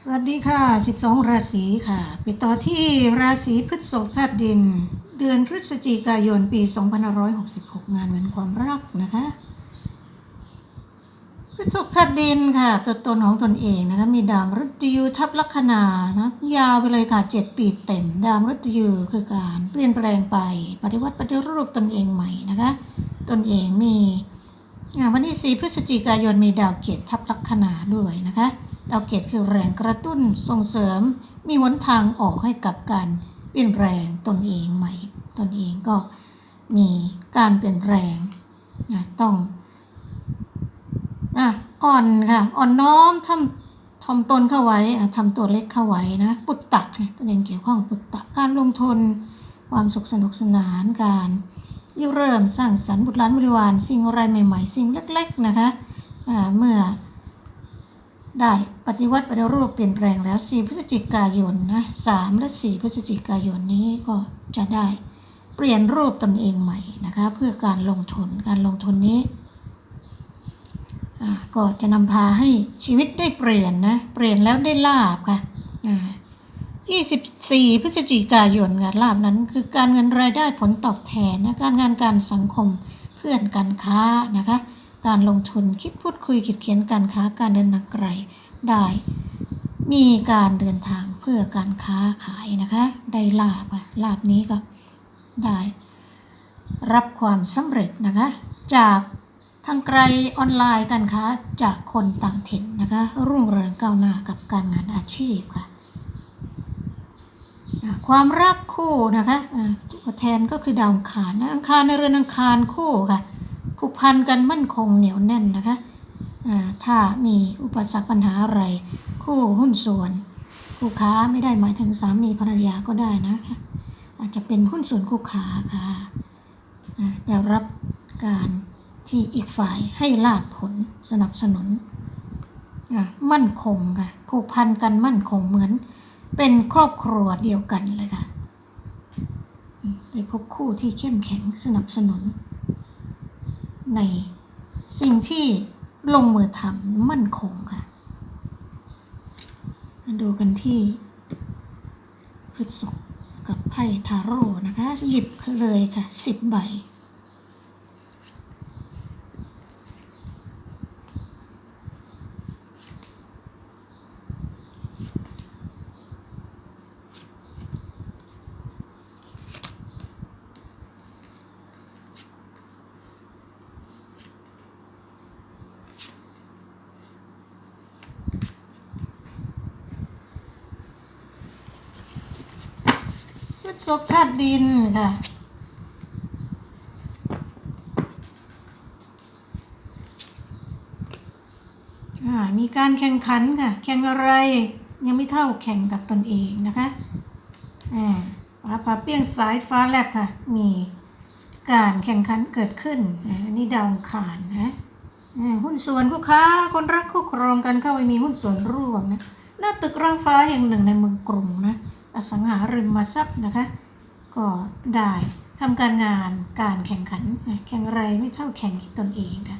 สวัสดีค่ะ 12 ราศีค่ะ ไปต่อที่ราศีพฤษภธาตุดิน เดือนพฤศจิกายนปี 2566 งานเงินความรักนะคะ พฤษภธาตุดินค่ะ ตัวตนของตนเองนะคะมีดาวมฤตยูทับลัคนานะยาวไปเลยค่ะ 7 ปีเต็ม ดาวมฤตยูคือการเปลี่ยนแปลงไป ปฏิวัติปฏิรูปตนเองใหม่นะคะ ตนเองมีวันที่4พฤศจิกายนมีดาวเกตทับลัคนาด้วยนะคะ ดาวเกตคือแรงกระตุ้นส่งเสริม มีหนทางออกให้กับการเปลี่ยนแปลงตนเองใหม่ ตนเองก็มีการเปลี่ยนแปลงอะต้องอะอ่อนค่ะ อ่อนน้อมทำทำตนเข้าไว้ทำตัวเล็กเข้าไว้นะ ปุตตะเนี่ยตัวเองเกี่ยวข้องปุตตะการลงทุน ความสุขสนุกสนานการยิ่งเริ่มสร้างสรรค์บุตรหลานบริวารสิ่งอะไรใหม่ ๆ สิ่งเล็ก ๆ นะคะอ่าเมื่อ ได้ปฏิวัติปฏิรูปเปลี่ยนแปลงแล้ว 4 พฤศจิกายนนะ3และ 4 พฤศจิกายนนี้ก็จะได้เปลี่ยนรูปตนเองใหม่นะคะเพื่อการลงทุนการลงทุนนี้ก็จะนำพาให้ชีวิตได้เปลี่ยนนะเปลี่ยนแล้วได้ลาบค่ะ24 พฤศจิกายนงานลาบนั้น คือการเงินรายได้ผลตอบแทนนะการงานการสังคมเพื่อนการค้านะคะ การลงทุนคิดพูดคุยคิดเขียนการค้าการเดินทางไกลได้ มีการเดินทางเพื่อการค้าขายนะคะ ได้ลาบอะลาบนี้ก็ได้ รับความสำเร็จนะคะ จากทางไกลออนไลน์การค้าจากคนต่างถิ่นนะคะ รุ่งเรืองก้าวหน้ากับการงานอาชีพค่ะความรักคู่นะคะอะตัวแทนก็คือดาวอังคารนะอังคารในเรือนอังคารคู่ค่ะ ผูกพันกันมั่นคงเหนียวแน่นนะคะถ้ามีอุปสรรคปัญหาอะไร คู่หุ้นส่วน คู่ค้าไม่ได้หมายถึงสามีภรรยาก็ได้นะคะ อาจจะเป็นหุ้นส่วนคู่ค้าค่ะได้รับการที่อีกฝ่ายให้ลาภผลสนับสนุน มั่นคงค่ะผูกพันกันมั่นคงเหมือน เป็นครอบครัวเดียวกันเลยค่ะได้พบคู่ที่เข้มแข็งสนับสนุน ในสิ่งที่ลงมือทำมั่นคงค่ะ มาดูกันที่พฤษภกับไพ่ทาโร่นะคะ หยิบเลยค่ะสิบใบ พฤษภธาตุดินค่ะอ่ามีการแข่งขันค่ะ แข่งอะไรยังไม่เท่าแข่งกับตนเองนะคะอ่าฟ้าผ่าเปี้ยงสายฟ้าแลบค่ะ มีการแข่งขันเกิดขึ้นอันนี้ดาวอังคารนะหุ้นส่วนคู่ค้าคนรักคู่ครองกันเข้าไปมีหุ้นส่วนร่วมนะหน้าตึกรางฟ้าแห่งหนึ่งในเมืองกรุง อสังหาริมทรัพย์นะคะ ก็ได้ทำการงานการแข่งขันแข่งอะไรไม่เท่าแข่งที่ตนเองค่ะ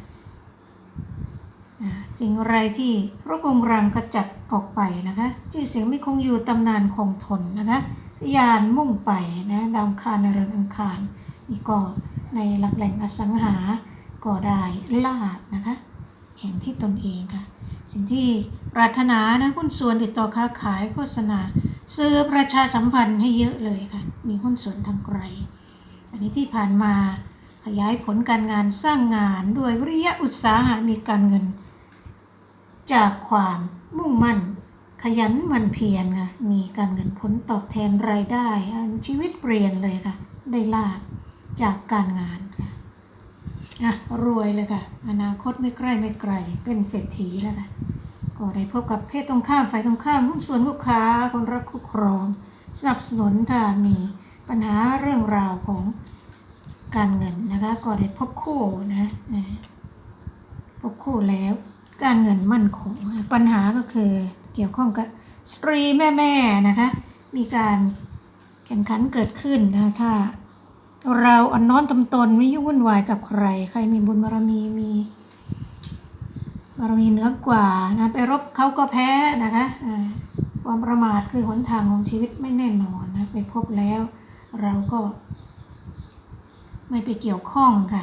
สิ่งไรที่รบกงรังกระจัดออกไปนะคะชื่อเสียงไม่คงอยู่ตำนานคงทนนะคะทยานมุ่งไปนะดาวคารในเรือนอังคารนี่ก็ในหลักแหล่งอสังหาก็ได้ลาบนะคะแข่งที่ตนเองค่ะ สิ่งที่ปรารถนานะหุ้นส่วนติดต่อค้าขายโฆษณา ซื้อประชาสัมพันธ์ให้เยอะเลยค่ะ มีหุ้นส่วนทางไกล อันนี้ที่ผ่านมาขยายผลการงานสร้างงานด้วยวิริยะอุตสาหะมีการเงิน จากความมุ่งมั่น ขยันหมันเพียรค่ะ มีการเงินผลตอบแทนรายได้ชีวิตเปลี่ยนเลยค่ะ ได้ลาบจากการงานค่ะอะรวยเลยค่ะ อนาคตไม่ใกล้ไม่ไกลเป็นเศรษฐีแล้วค่ะ ก็ได้พบกับเพศตรงข้ามฝ่ายตรงข้ามหุ้นส่วนลูกค้าคนรักคู่ครอง สนับสนุนถ้ามีปัญหาเรื่องราวของการเงินนะคะ ก็ได้พบคู่นะนะพบคู่แล้ว การเงินมั่นคงปัญหาก็คือเกี่ยวข้องกับสตรีแม่ๆนะคะ มีการแข่งขันเกิดขึ้นนะถ้าเราอ่อนน้อมตำตนไม่ยุ่งวุ่นวายกับใคร ใครมีบุญบารมีมี บารมีเหนือกว่านะไปรบเขาก็แพ้นะคะอ่ามประมาทคือหนทางของชีวิตไม่แน่นอนนะไปพบแล้ว เราก็ ไม่ไปเกี่ยวข้องค่ะ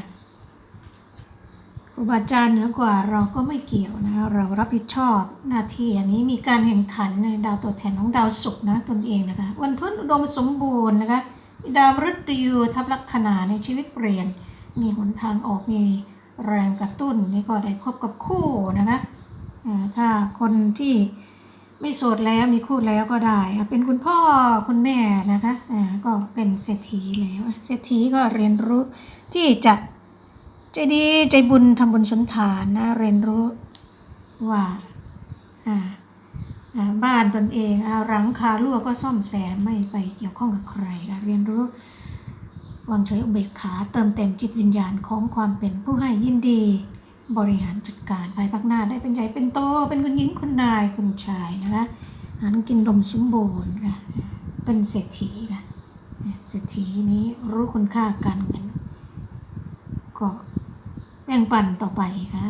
ครูบาอาจารย์เหนือกว่าเราก็ไม่เกี่ยวนะเรารับผิดชอบหน้าที่อันนี้มีการแข่งขันในดาวตัวแทนของดาวศุกร์นะตนเองนะคะวันพุธอุดมสมบูรณ์นะคะดาวฤตยูทับลัคนาในชีวิตเปลี่ยน มีหนทางออกมี แรงกระตุ้นนี่ก็ได้พบกับคู่นะคะถ้าคนที่ไม่โสดแล้วมีคู่แล้วก็ได้ เป็นคุณพ่อคุณแม่นะคะก็เป็นเศรษฐีแล้วเศรษฐีก็เรียนรู้ที่จะใจดีใจบุญทำบุญสนทานนะเรียนรู้ว่าบ้านตนเองหลังคารั่วก็ซ่อมแซมไม่ไปเกี่ยวข้องกับใครเรียนรู้ วางเฉยอุเบกขาเติมเต็มจิตวิญญาณของความเป็นผู้ให้ยินดี บริหารจัดการภายภาคหน้าได้เป็นใหญ่เป็นโต เป็นคุณหญิงคุณนายคุณชายนะคะหารกินดมสมบูรณ์ค่ะเป็นเศรษฐีค่ะเศรษฐีนี้รู้คุณค่าการเงินก็แบ่งปันต่อไปค่ะ